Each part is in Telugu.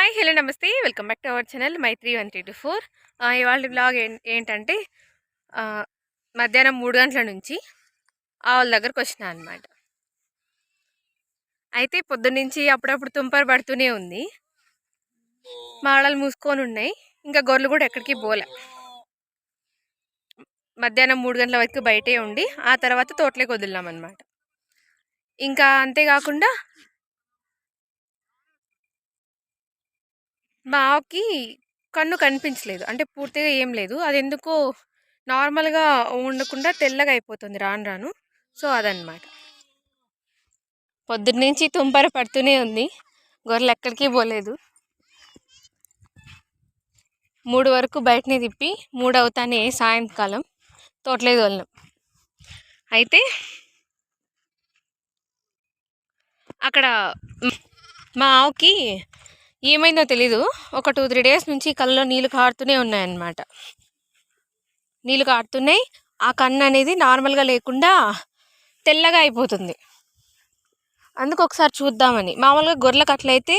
హాయ్ హలో నమస్తే. Welcome back to our channel Maitri one three two four. ఇవాళ బ్లాగ్ ఏంటంటే మధ్యాహ్నం మూడు గంటల నుంచి ఆవుల దగ్గరకు వచ్చిన అనమాట అయితే పొద్దున్నుంచి అప్పుడప్పుడు తుంపర పడుతూనే ఉంది. మాడలు మూసుకొని ఉన్నాయి. ఇంకా గొర్రెలు కూడా ఎక్కడికి పోలే. మధ్యాహ్నం మూడు గంటల వరకు బయటే ఉండి ఆ తర్వాత తోటలోకి వదిలినాం అనమాట ఇంకా అంతేకాకుండా మా ఆవుకి కన్ను కనిపించలేదు. అంటే పూర్తిగా ఏం లేదు. అది ఎందుకో నార్మల్గా ఉండకుండా తెల్లగా అయిపోతుంది రాను రాను. సో అదనమాట పొద్దున్నుంచి తుంపర పడుతూనే ఉంది. గొర్రెలు ఎక్కడికి పోలేదు. మూడు వరకు బయటనే తిప్పి మూడు అవుతానే సాయంకాలం తోటలేదు వెళ్ళాం అయితే అక్కడ మా ఆవుకి ఏమైందో తెలీదు. ఒక టూ త్రీ డేస్ నుంచి కళ్ళలో నీళ్ళు కారుతూనే ఉన్నాయన్నమాట. నీళ్ళు కారుతున్నాయి. ఆ కన్ను అనేది నార్మల్గా లేకుండా తెల్లగా అయిపోతుంది. అందుకు ఒకసారి చూద్దామని. మామూలుగా గొర్రెలకు అట్లయితే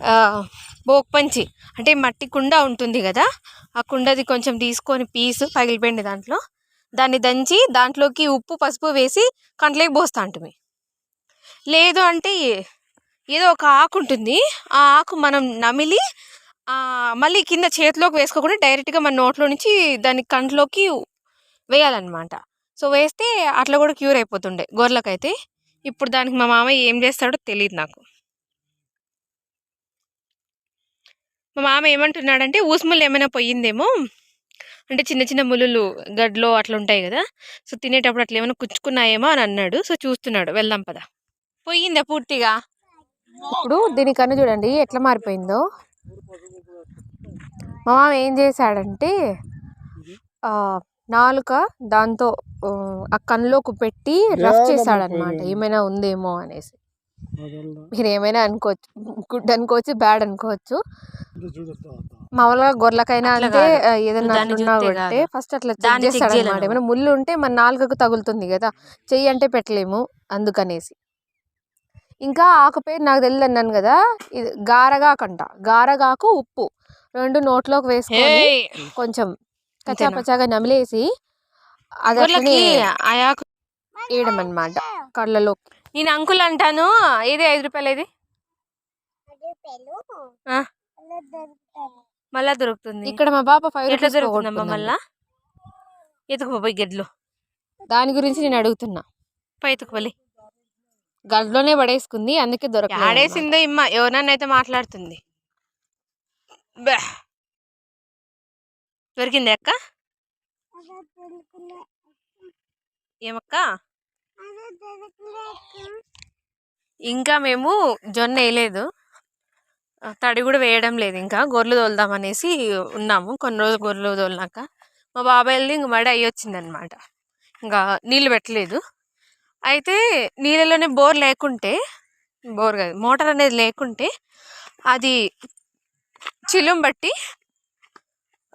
బోక్పంచి బోక్ పంచి అంటే మట్టి కుండ ఉంటుంది కదా ఆ కుండది కొంచెం తీసుకొని పీసు పగిలిపోయింది దాంట్లో. దాన్ని దంచి దాంట్లోకి ఉప్పు పసుపు వేసి కంట్లోకి పోస్తా ఉంటుంది లేదు అంటే ఏదో ఒక ఆకు ఉంటుంది. ఆ ఆకు మనం నమిలి మళ్ళీ కింద చేతిలోకి వేసుకోకుండా డైరెక్ట్గా మన నోట్లో నుంచి దాని కంట్లోకి వేయాలన్నమాట. సో వేస్తే అట్లా కూడా క్యూర్ అయిపోతుండే గొర్రెలకైతే. ఇప్పుడు దానికి మా మామయ్య ఏం చేస్తాడో తెలియదు నాకు. మా మామ ఏమంటున్నాడంటే ఊసుములు ఏమైనా పోయిందేమో? అంటే చిన్న చిన్న ములులు గడ్లో అట్లా ఉంటాయి కదా. సో తినేటప్పుడు అట్లా ఏమైనా కుచ్చుకున్నాయేమో అని అన్నాడు. సో చూస్తున్నాడు. వెళ్దాం పద. పోయిందా పూర్తిగా? ఇప్పుడు దీని కన్ను చూడండి ఎట్లా మారిపోయిందో. మా మామ ఏం చేశాడంటే ఆ, నాలుక దాంతో ఆ, కన్నులోకి పెట్టి రఫ్ చేశాడనమాట ఏమైనా ఉందేమో అనేసి. మీరు ఏమైనా అనుకోవచ్చు గుడ్ అనుకోవచ్చు బ్యాడ్ అనుకోవచ్చు. మామూలుగా గొర్రెలకైనా అంటే ఏదైనా కాదు. ఫస్ట్ అట్లా చెక్ చేస్తాడు అనమాట చేయాలి ఏమైనా ముళ్ళు ఉంటే మన నాలుకకు తగులుతుంది కదా. చెయ్యి అంటే పెట్టలేము అందుకనేసి. ఇంకా ఆకు పేరు నాకు తెలియదు అన్నాను కదా ఇది గారగాకంట. గారగాకు ఉప్పు. రెండు నోట్లోకి వేసుకొని కొంచెం కచ్చాపచ్చాగా నమిలేసి అది వేయడం అనమాట కళ్ళలో. నేను అంకుల్ అంటాను ఏది ఐదు రూపాయలు ఆ, మళ్ళా దొరుకుతుంది. ఇక్కడ మా పాప ఫైవ్ ఎట్లా దొరుకుతుందమ్మా మళ్ళా? ఎత్తుకుపోయి గెడ్లు. దాని గురించి నేను అడుగుతున్నా. పై ఎత్తుకుపోలే గడ్లోనే పడేసుకుంది అందుకే దొరకలేదు ఆడేసిందో ఇమ్మ ఎవరన్నైతే మాట్లాడుతుంది. దొరికింది అక్క? ఏమక్క? ఇంకా మేము జొన్న వేయలేదు. తడి కూడా వేయడం లేదు ఇంకా. గొర్రెలు తోలుదాం అనేసి ఉన్నాము. కొన్ని రోజులు గొర్రెలు తోలినాక. మా బాబాయ్ వెళ్ళి ఇంక మడి అయ్యి వచ్చిందనమాట ఇంకా నీళ్ళు పెట్టలేదు. అయితే నీళ్ళలోనే బోర్ లేకుంటే బోర్ కాదు మోటార్ అనేది లేకుంటే అది చిలుం బట్టి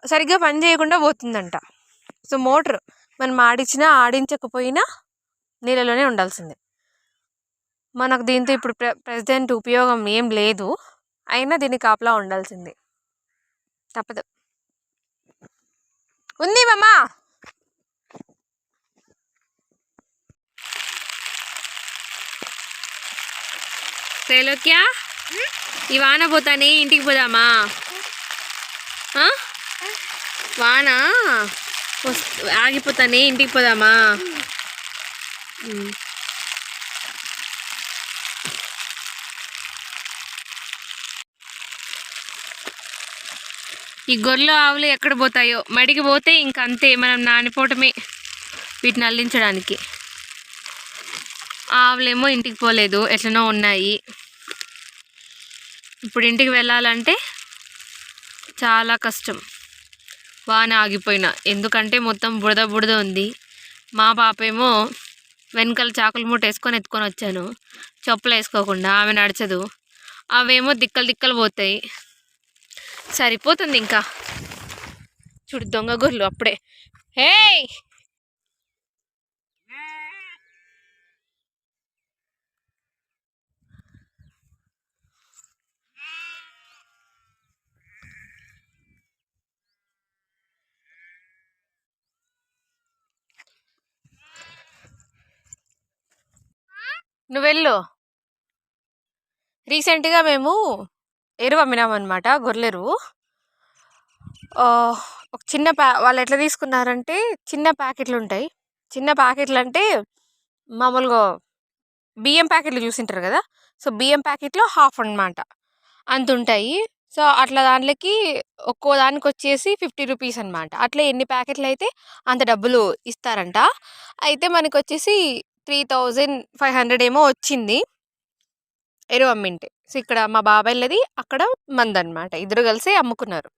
సరిగ్గా పని చేయకుండా పోతుందంట. సో మోటర్ మనం ఆడించినా ఆడించకపోయినా నీళ్ళలోనే ఉండాల్సిందే. మనకు దీంతో ఇప్పుడు ప్రె ప్రజెంట్ ఉపయోగం ఏం లేదు. అయినా దీన్ని కాపలా ఉండాల్సిందే. తప్పదు. ఉంది మమ్మా త్రైలోక్య ఈ వాన పోతానే ఇంటికి పోదామా? ఆ? వాన? ఆగిపోతానే ఇంటికి పోదామా? ఈ గొర్రెలు ఆవులు ఎక్కడ పోతాయో? మడికి పోతే ఇంక అంతే మనం నానిపోవటమే వీటిని అల్లించడానికి. ఆవులేమో ఇంటికి పోలేదు ఎట్లనో ఉన్నాయి. ఇప్పుడు ఇంటికి వెళ్ళాలంటే చాలా కష్టం. వాన ఆగిపోయినా. ఎందుకంటే మొత్తం బుడద బుడద ఉంది. మా పాపేమో వెనకాల చాకులు మూట వేసుకొని ఎత్తుకొని వచ్చాను. చెప్పులు వేసుకోకుండా ఆమె నడచదు. అవేమో దిక్కలు దిక్కలు పోతాయి. సరిపోతుంది ఇంకా. చూడు దొంగ గొర్రెలు అప్పుడే. హేయ్! నువ్వు వెళ్ళు రీసెంట్గా మేము ఎరువు అమ్మినామన్నమాట గొర్రెరువు ఒక చిన్న ప్యా వాళ్ళు ఎట్లా తీసుకున్నారంటే చిన్న ప్యాకెట్లు ఉంటాయి. చిన్న ప్యాకెట్లు అంటే మామూలుగా బియ్యం ప్యాకెట్లు చూసింటారు కదా? సో బియ్యం ప్యాకెట్లో హాఫ్ అనమాట అంత ఉంటాయి సో అట్లా దాంట్లోకి ఒక్కో దానికి వచ్చేసి ఫిఫ్టీ రూపీస్ అనమాట అట్లా ఎన్ని ప్యాకెట్లు అయితే అంత డబ్బులు ఇస్తారంట. అయితే మనకు వచ్చేసి త్రీ థౌజండ్ ఫైవ్ హండ్రెడ్ ఏమో వచ్చింది. ఎరువు అమ్మింటే. సో ఇక్కడ మా బాబాయ్లది అక్కడ మందనమాట. ఇద్దరు కలిసి అమ్ముకున్నారు.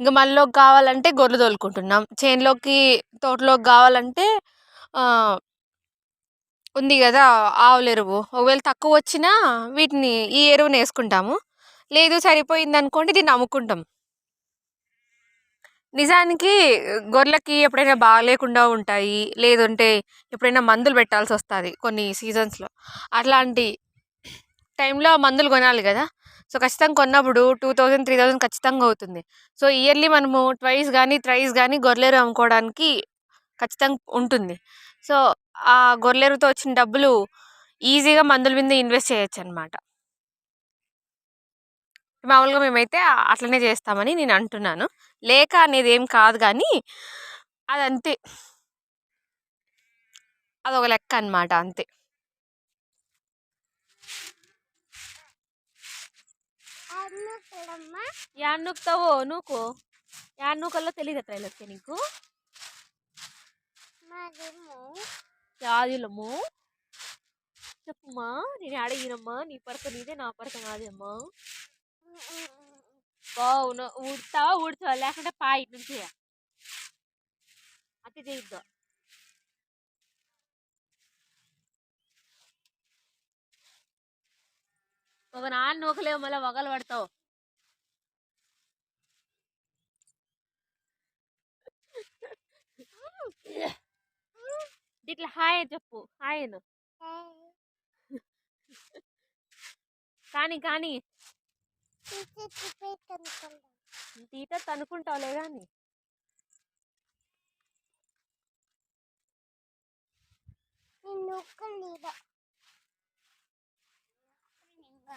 ఇంకా మనలోకి కావాలంటే గొర్రెలు తోలుకుంటున్నాం. చేనులోకి తోటలోకి కావాలంటే ఉంది కదా ఆవుల ఎరువు. ఒకవేళ తక్కువ వచ్చినా వీటిని ఈ ఎరువుని వేసుకుంటాము. లేదు సరిపోయింది అనుకోండి దీన్ని అమ్ముకుంటాం. నిజానికి గొర్రెలకి ఎప్పుడైనా బాగాలేకుండా ఉంటాయి. లేదంటే ఎప్పుడైనా మందులు పెట్టాల్సి వస్తుంది కొన్ని సీజన్స్లో అట్లాంటి టైంలో మందులు కొనాలి కదా. సో ఖచ్చితంగా కొన్నప్పుడు టూ థౌజండ్ త్రీ థౌజండ్ ఖచ్చితంగా అవుతుంది. సో ఇయర్లీ మనము ట్వైస్ కానీ త్రైస్ కానీ గొర్రెలు అమ్ముకోవడానికి ఖచ్చితంగా ఉంటుంది. సో ఆ గొర్రెలతో వచ్చిన డబ్బులు ఈజీగా మందుల మీద ఇన్వెస్ట్ చేయొచ్చు అనమాట మామూలుగా మేమైతే అట్లనే చేస్తామని నేను అంటున్నాను. లేక అనేది ఏం కాదు కానీ అదంతే. అదొక లెక్క అనమాట అంతే. యాడ్ నూకుతావో నూకు? యాడ్ నూకల్లో తెలియదు ట్రైలర్కి నీకు యాదిలము. చెప్పుమా నేను అడిగినమ్మా నీ పరక నీదే నా పరక నాదే అమ్మా బావును. ఊడతావా ఊడ్చావా లేకుంటే పాయి నుంచి అతి చేయొద్దు. ఒక నాన్న నూకలేవు మళ్ళీ వగలు పడతావు. ఇట్లా హాయ్ చెప్పు. హాయ్. కానీ కానీ తీట తనుకుంటావులే కానీ నొక్కో పేడ అదంతా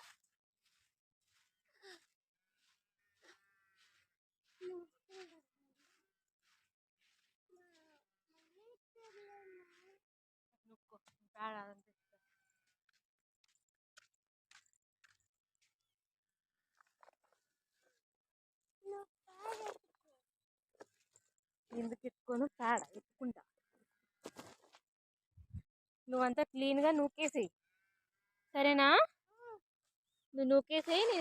ఇస్తా. ఎందుకు ఎత్తుకోను పేడ ఎత్తుకుంటా నువ్వంతా క్లీన్గా నూకేసేయి. సరేనా? నువ్వు నూకేసేయి నేను